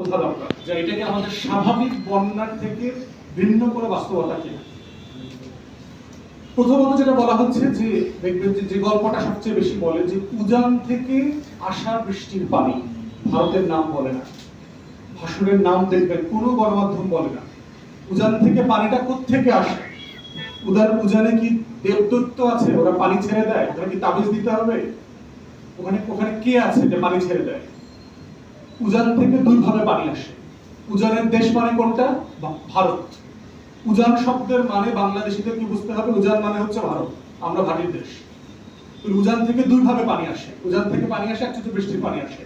বোঝা দরকার যে এটাকে আমাদের স্বাভাবিক বন্যার থেকে ভিন্ন করে বাস্তবতা কিনা প্রথমত যেটা বলা হচ্ছে যে, দেখবেন যে যে গল্পটা সবচেয়ে বেশি বলে যে, উজান থেকে আসা বৃষ্টির পানি, ভারতের নাম বলে না। ভাসুরের নাম দেখবেন কোনো গণমাধ্যম বলে না। উজান থেকে পানিটা থেকে আসে? উদার উজানে কি দেবদত্ত আছে? ওরা পানি ছেড়ে দেয়? ওখানে কি তাবিজ দিতে হবে? ওখানে ওখানে কে আছে যে পানি ছেড়ে দেয়? উজান থেকে দুই ভাবে পানি আসে। উজানের দেশ মানে কোনটা? ভারত। উজান শব্দের মানে বাংলাদেশিদের কি বুঝতে হবে? উজান মানে হচ্ছে ভারত, আমরা ভাটির দেশ। উজান থেকে দুই ভাবে পানি আসে। উজান থেকে পানি আসে, একটা হচ্ছে বৃষ্টির পানি আসে।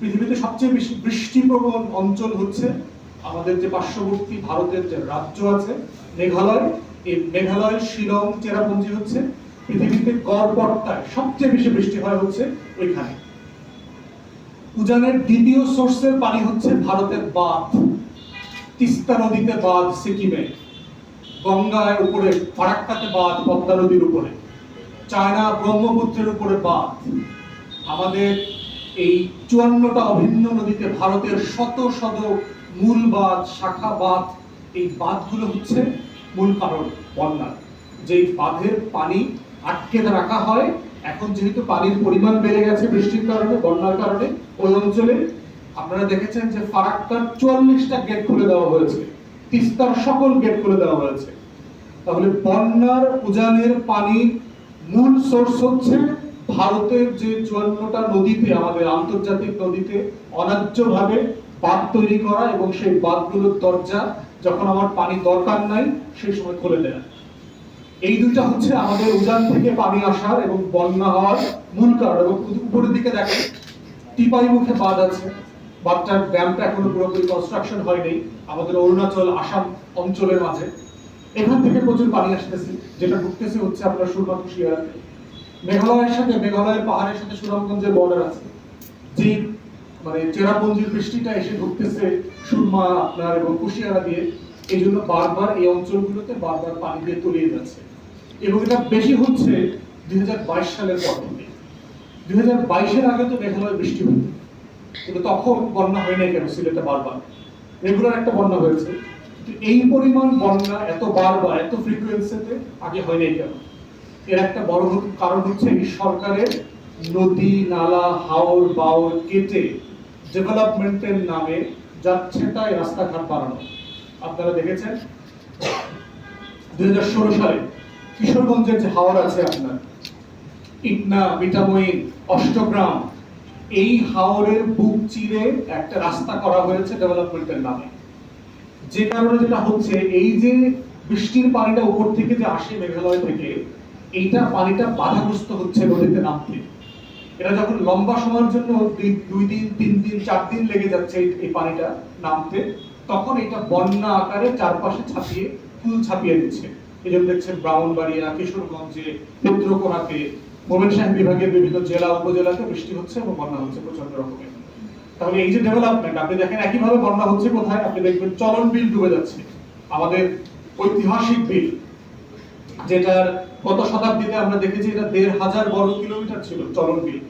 পৃথিবীতে সবচেয়ে বেশি বৃষ্টিপ্রবণ অঞ্চল হচ্ছে আমাদের যে পার্শ্ববর্তী ভারতের যে রাজ্য আছে, মেঘালয়। এই মেঘালয়, শিলং, চেরাপুঞ্জি হচ্ছে পৃথিবীতে গড় পট্টায় সবচেয়ে বেশি বৃষ্টি হয় হচ্ছে ওইখানে। উজানের দ্বিতীয় সোর্সের পানি হচ্ছে ভারতের বাঁধ। তিস্তা নদীতে বাঁধ সিকিমে। গঙ্গায় উপরে, ফারাক্কাতে বাঁধ পদ্মা নদীর উপরে। চায়না ব্রহ্মপুত্রের উপরে বাঁধ। আমাদের এই চুয়ান্নটা অভিন্ন নদীতে ভারতের শত শত মূল বাঁধ, শাখা বাঁধ, এই বাঁধগুলো হচ্ছে মূল কারণ বন্যার যেই বাঁধের পানি আটকে রাখা হয় এখন যেহেতু পানির পরিমাণ বেড়ে গেছে বৃষ্টির কারণে, বন্যার কারণে, ওই অঞ্চলে আপনারা দেখেছেন যে ফারাক্কার চুয়াল্লিশটা গেট খুলে দেওয়া হয়েছে। তিস্তার সকল গেট খুলে দেওয়া হয়েছে। তাহলে বন্যার উজানের পানি মূল সোর্স হচ্ছে ভারতের যে চুয়ান্নটা নদীতে, আমাদের আন্তর্জাতিক নদীতে অন্যায্যভাবে বাঁধ তৈরি করা এবং সেই বাঁধগুলোর দরজা যখন আমার পানি দরকার নাই, সেই সময় খুলে দেয়া। এই দুইটা হচ্ছে আমাদের উজান থেকে পানি আসার এবং বন্যা হওয়ার মূল কারণ। এবং উপরের দিকে দেখেন টিপাই মুখে বাঁধ আছে। বাঁধটার ড্যামটা এখনও পুরোপুরি কনস্ট্রাকশন হয়নি। আমাদের অরুণাচল, আসাম অঞ্চলের মাঝে। এখান থেকে প্রচুর পানি আসতেছে। যেটা ঢুকতেছে হচ্ছে আপনার সুরমা কুশিয়ারাতে মেঘালয়ের সাথে, মেঘালয়ের পাহাড়ের সাথে সুনামগঞ্জের বর্ডার আছে। যে মানে চেরাপুঞ্জির বৃষ্টিটা এসে ঢুকতেছে সুরমা আপনার এবং কুশিয়ারা দিয়ে। এই জন্য বারবার এই অঞ্চলগুলোতে বারবার পানি দিয়ে তলিয়ে যাচ্ছে। এবং এটা বেশি হচ্ছে দুই হাজার বাইশ সালের পর থেকে। দুই হাজার বাইশের আগে তো মেঘালয় বৃষ্টি হতো। কিন্তু তখন বন্যা হয় নাই কেন? সিলেটে বারবার। রেগুলার একটা বন্যা হয়েছে। এই পরিমাণ বন্যা এত বারবার, এত ফ্রিকুয়েন্সিতে আগে হয় নাই কেন? এর একটা বড় কারণ হচ্ছে এই সরকারের নদী, নালা, হাওর বাওর কেটে ডেভেলপমেন্টের নামে যাচ্ছে তাই রাস্তাঘাট বানানো। আপনারা দেখেছেন? দুই হাজার ষোলো সালে কিশোরগঞ্জের যে হাওর আছে আপনার? ইটনা মিঠামইন অষ্টগ্রাম, এই হাওরের বুক চিরে একটা রাস্তা করা হয়েছে ডেভেলপমেন্টের নামে। যে কারণে যেটা হচ্ছে, এই যে বৃষ্টির পানিটা উপর থেকে যে আসে মেঘালয় থেকে এইটা পানিটা বাধাগ্রস্ত হচ্ছে নদীতে নামতে। এটা যখন লম্বা সময়ের জন্য দুই- দিন, তিন দিন, চার দিন লেগে যাচ্ছে এই পানিটা নামতে, তখন এটা বন্যা আকারে চারপাশে ছাপিয়ে ফুল ছাপিয়ে দিচ্ছে। এই জন্য দেখছেন ব্রাহ্মণবাড়িয়া, কিশোরগঞ্জে, নেত্রকোনাতে ময়মনসিংহ বিভাগের বিভিন্ন জেলা, উপজেলাতে বৃষ্টি হচ্ছে এবং বন্যা হচ্ছে প্রচণ্ড রকমের তাহলে এই যে ডেভেলপমেন্ট আপনি দেখেন একইভাবে বন্যা হচ্ছে কোথায়? আপনি দেখবেন চলন বিল ডুবে যাচ্ছে। আমাদের ঐতিহাসিক বিল, যেটার গত শতাব্দীতে আমরা দেখেছি এটা দেড় হাজার বর্গ কিলোমিটার ছিল চলন বিল,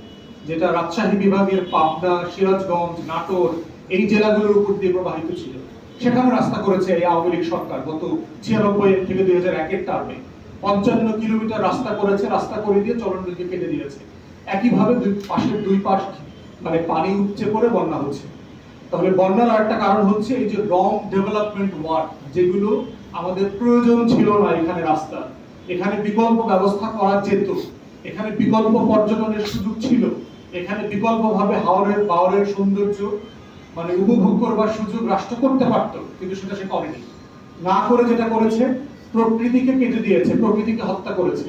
যেটা রাজশাহী বিভাগের পাবনা, সিরাজগঞ্জ, নাটোর, এই জেলাগুলোর উপর দিয়ে প্রবাহিত ছিল। সেখানে রাস্তা করেছে এই আওয়ামী লীগ সরকার গত ছিয়ানব্বই থেকে দুই হাজার একের টার্মে পঞ্চান্ন কিলোমিটার রাস্তা করেছে, রাস্তা করে দিয়ে চলন বিলকে কেটে দিয়েছে। একইভাবে দুই পাশের দুই পাশ মানে পানি উপচে পড়ে বন্যা হচ্ছে। তাহলে বন্যার আরেকটা কারণ হচ্ছে এই যে রং ডেভেলপমেন্ট ওয়ার্ক যেগুলো আমাদের প্রয়োজন ছিল না এখানে রাস্তা এখানে বিকল্প ব্যবস্থা করা যেত। এখানে বিকল্প পর্যটনের সুযোগ ছিল। এখানে বিকল্পভাবে হাওড়ের বাওরের সৌন্দর্য মানে উপভোগ করবার সুযোগ রাষ্ট্র করতে পারত, কিন্তু সেটা সে করেনি। না করে যেটা করেছে, প্রকৃতিকে কেটে দিয়েছে, প্রকৃতিকে হত্যা করেছে।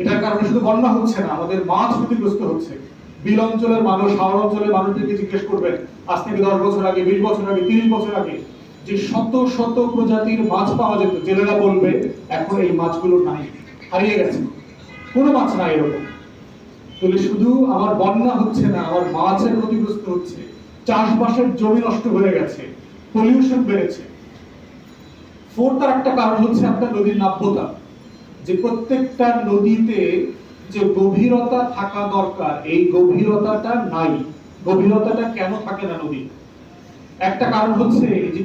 এটার কারণে শুধু বন্যা হচ্ছে না, আমাদের মাছ ক্ষতিগ্রস্ত হচ্ছে। বিল অঞ্চলের মানুষ হাওড় অঞ্চলের মানুষদেরকে জিজ্ঞেস করবেন, আজ থেকে দশ বছর আগে, বিশ বছর আগে, তিরিশ বছর আগে, যে শত শত প্রজাতির মাছ পাওয়া যেত, জেলেরা বলবে, এখন এই মাছগুলো নাই, হারিয়ে গেছে। কোনো মাছ নাই এরকম। তাহলে শুধু আমার বন্যা হচ্ছে না, আমার মাছের ক্ষতিগ্রস্ত হচ্ছে। চাষবাসের জমি নষ্ট হয়ে গেছে পলিউশন বেড়েছে। ফোর্থ একটা কারণ হচ্ছে আপনার নদীর নাব্যতা। যে প্রত্যেকটা নদীতে যে গভীরতা থাকা দরকার, এই গভীরতাটা নাই। গভীরতাটা কেন থাকে না নদী একটা কারণ হচ্ছে এই যে